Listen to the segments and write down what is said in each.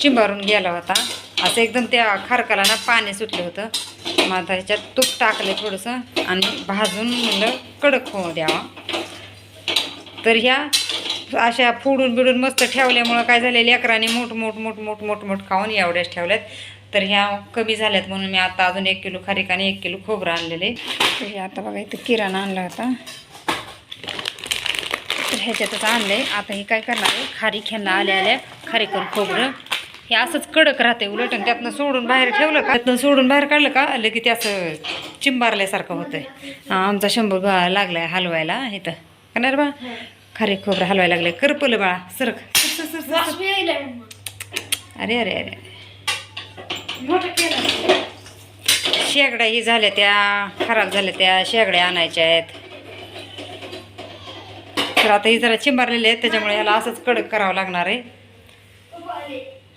चिंबारून गेला होता. असं एकदम त्या खारकाला ना पाणी सुटलं होतं. मग आता ह्याच्यात तूप टाकलं थोडंसं आणि भाजून म्हणलं कडक होऊ द्यावा. तर ह्या अशा फोडून बिडून मस्त ठेवल्यामुळं काय झालं लेकराने मोठ मोठ मोठ मोठ मोठ मोठ खाऊन एवढ्याच ठेवल्यात. तर ह्या कमी झाल्यात म्हणून मी आता अजून एक किलो खारीक आणि एक किलो खोबरं आणलेले तर हे आता बघा इथं किराणा आणला होता. तर ह्याच्यातच आणलंय. आता हे काय करणार आहे? खारीक ह्यांना आल्या आल्या खारीकर खोबरं हे असंच कडक राहते उलट आणि त्यातनं सोडून बाहेर ठेवलं का? त्यातनं सोडून बाहेर काढलं का? की ते असं चिंबारल्यासारखं होतंय. हा, आमचा शंभर बा लागलाय हलवायला इथं. करणार बा? खारीक खोबरं हलवायला लागलंय. करपलं बाळा सरक. अरे अरे अरे. शेगड्या ही झाल्या त्या खराब झाल्या त्या शेगड्या आणायच्या आहेत. तर आता ही जरा चिंबारलेले आहेत त्याच्यामुळे ह्याला असंच कडक करावं लागणार आहे.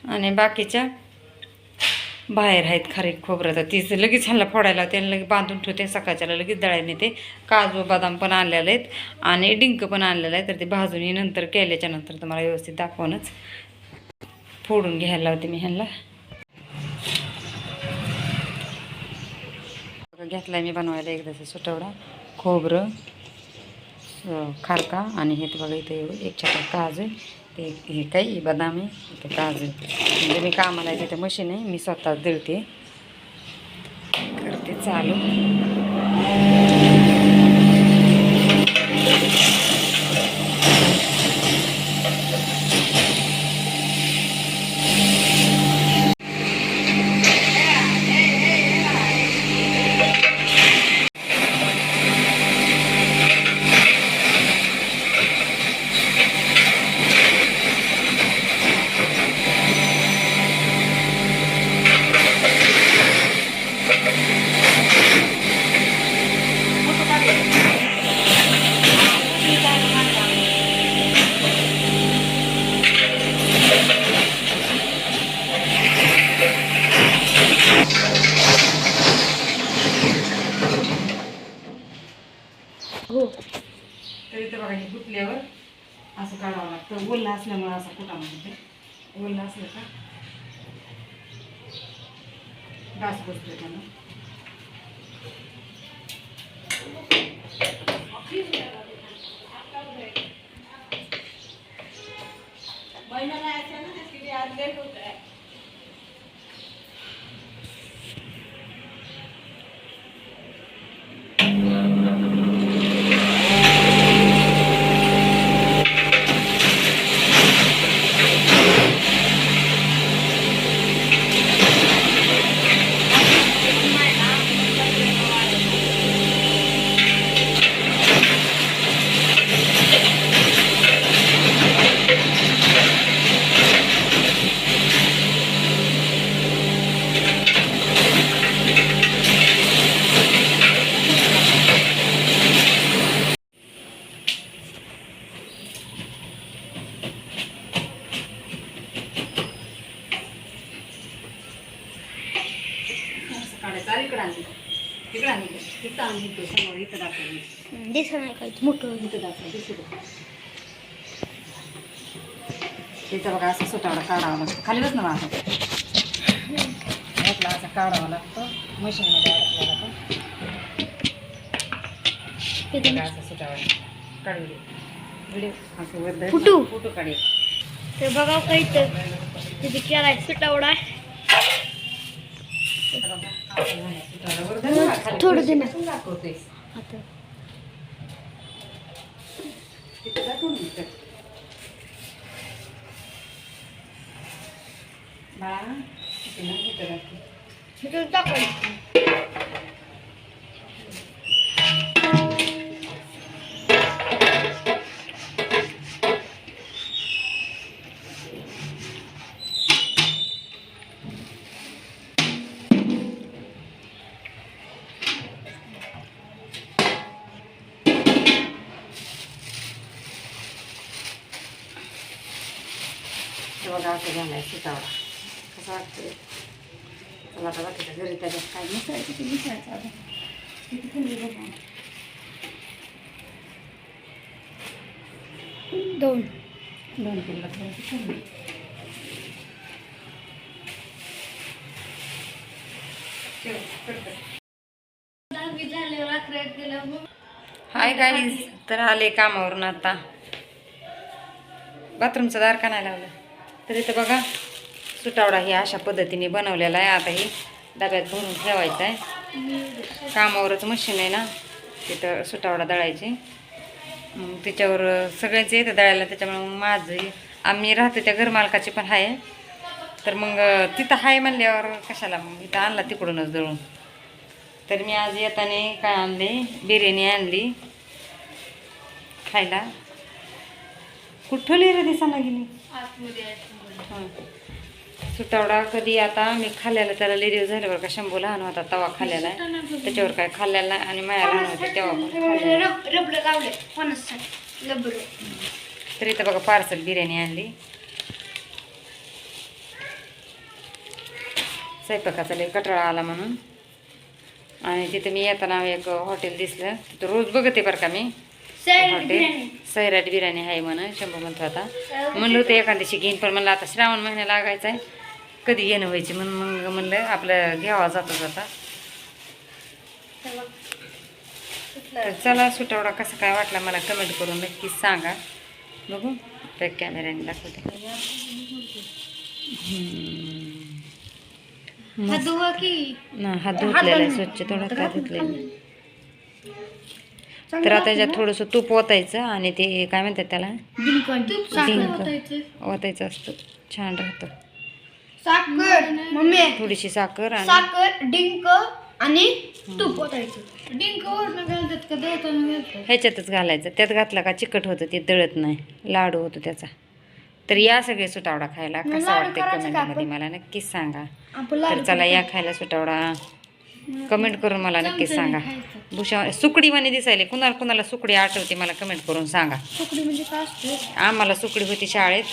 आणि बाकीच्या बाहेर आहेत खारी खोबरं तर तीच लगेच ह्याला फोडायला त्याला लगेच बांधून ठेवते. सकाळच्याला लगेच दळायला नेते. काजू बदाम पण आणलेले आहेत आणि डिंक पण आणलेलं आहे तर ते भाजूनही नंतर केल्याच्यानंतर तुम्हाला व्यवस्थित दाखवूनच फोडून घ्यायला होते मी ह्यांना. घेतला मी बनवायला एकदाचा सुटवडा. खोबरं खारका आणि हे ते बघा इथं एक छोटा काजू आहे. ते हे काही बदाम आहे ते काजू. म्हणजे मी कामाला येते तिथं मशीन आहे मी स्वतःच दळते करते चालू. तर इथं बघा हे गुतल्यावर असं काढावं लागतं. ओलं असल्यामुळं असं कुटामध्ये ते? ओलं असलं का? डास बसतो त्यानं. इथं आणली समोर इथं दाखवली दिसत नाही काही मोठं इथं दाखव दिसू दे इथं बघा असं सुटावडा काढावा लागतो खाली बस ना माझं ह्यातला असं काढावा लागतो मशीनमध्ये अडकलेला पण तिथे बघा असं सुटावडा काढू दे व्हिडिओ असं वर धर. फुटू. फुटू काढे ते बघा काही तर तिथे केलाय सुटावडा थोडं दे ना. आता. बाळा तिथे ना असं घालायचं तावा कसं वाटतं चला आता वाटतं घरी त्याच्यात काय मिसळायचं ते que ver. किती थंडी que दोन दोन किलो थंडी हाय गाईज तर आले कामावरून आता बाथरूमचं दार का नाही लावलं तर इथं बघा सुटावडा ही अशा पद्धतीने बनवलेला आहे. आता ही डब्यात भरून ठेवायचा आहे. कामावरच मशीन आहे ना तिथं सुटावडा दळायची. मग त्याच्यावर सगळ्यांचे येतं दळायला त्याच्यामुळे मग माझं आम्ही राहतो त्या घरमालकाची पण आहे तर मग तिथं आहे म्हणल्यावर कशाला मग इथं आणला तिकडूनच दळून. तर मी आज येताना काय आणले? बिर्याणी आणली. खायला. कुठं लिहिलं दिसायला गेली? सुटावडा कधी आता मी खाल्ल्याला त्याला लई दिवस झाले बरं का शंभू लहान होता तवा खाल्लेला आहे. त्याच्यावर काय खाल्लेला नाही आणि माया लहान होते तेव्हा तर इथं बघा पार्सल बिर्याणी आणली. स्वयंपाकाचा लई कटाळा आला म्हणून. आणि तिथं मी येताना एक हॉटेल दिसलं. तिथं रोज बघते बरं का मी. सैराट बिर्याणी. आहे म्हणून शंभू म्हणतो आता. म्हणलं होतं एखाद दिवशी घेईन पण म्हणलं आता श्रावण महिना लागायचा आहे. कधी येणं व्हायची म्हणून मग म्हणलं आपलं घ्यावा जातो जाता. तर चला सुटवडा कसा काय वाटला मला कमेंट करून नक्कीच सांगा. बघू बॅक कॅमेऱ्याने दाखवते. हात धुतलेला स्वच्छ थोडा का धुतलेला तर आता त्याच्यात थोडंसं तूप ओतायचं आणि ते काय म्हणतात त्याला? ओतायचं. असतं. छान राहतं. साखर. मम्मी. थोडीशी साखर आणि साखर डिंक आणि तूप ओतायचं. डिंक वरनं घालतात का? दळताना घालतात. ह्याच्यातच घालायचं. त्यात घातला का चिकट होतं ते दळत नाही. लाडू होतो त्याचा. तर या सगळे सुटावडा खायला कसा लाडू वाटते करायचे का कमेंटमध्ये मला नक्कीच सांगा. आपण तर चला या खायला सुटावडा. कमेंट करून मला नक्कीच सांगा. भुषा सुकडीवाने दिसायले. कुणाला कुणाला सुकडी आठवते मला कमेंट करून सांगा. सुकडी म्हणजे काय असते? आम्हाला सुकडी होती शाळेत.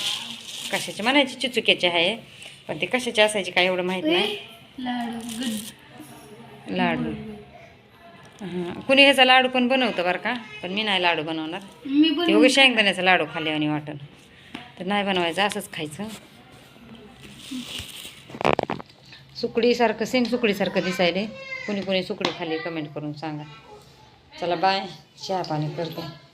कशाची? म्हणायची चिचुक्याची आहे. पण ती कशाची असायची काय एवढं माहीत नाही. लाडू हां कुणी ह्याचा लाडू पण बनवतं बरं का? पण मी नाही लाडू बनवणार. ते शेंगदाण्याचा लाडू खाल्ले आणि वाटण. तर नाही बनवायचं असंच खायचं. सुकडीसारखं सेम सुकडीसारखं दिसायले. कुणी कुणी सुकडी खाल्ली कमेंट करून सांगा. चला बाय चहा पाणी करते.